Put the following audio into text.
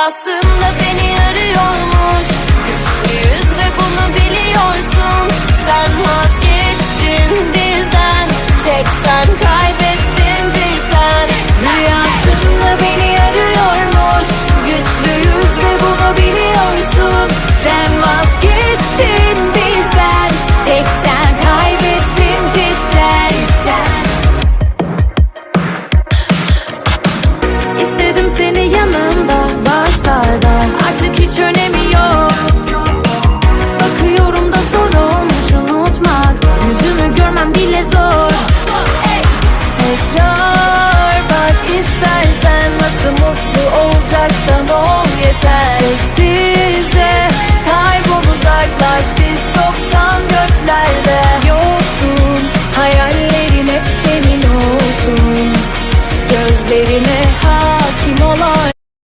Rüyasında beni arıyormuş olacaksan ol yeter. Sessizce kaybol uzaklaş. Biz çoktan göklerde Yoksun. Hayallerin hep senin olsun. Gözlerine hakim olan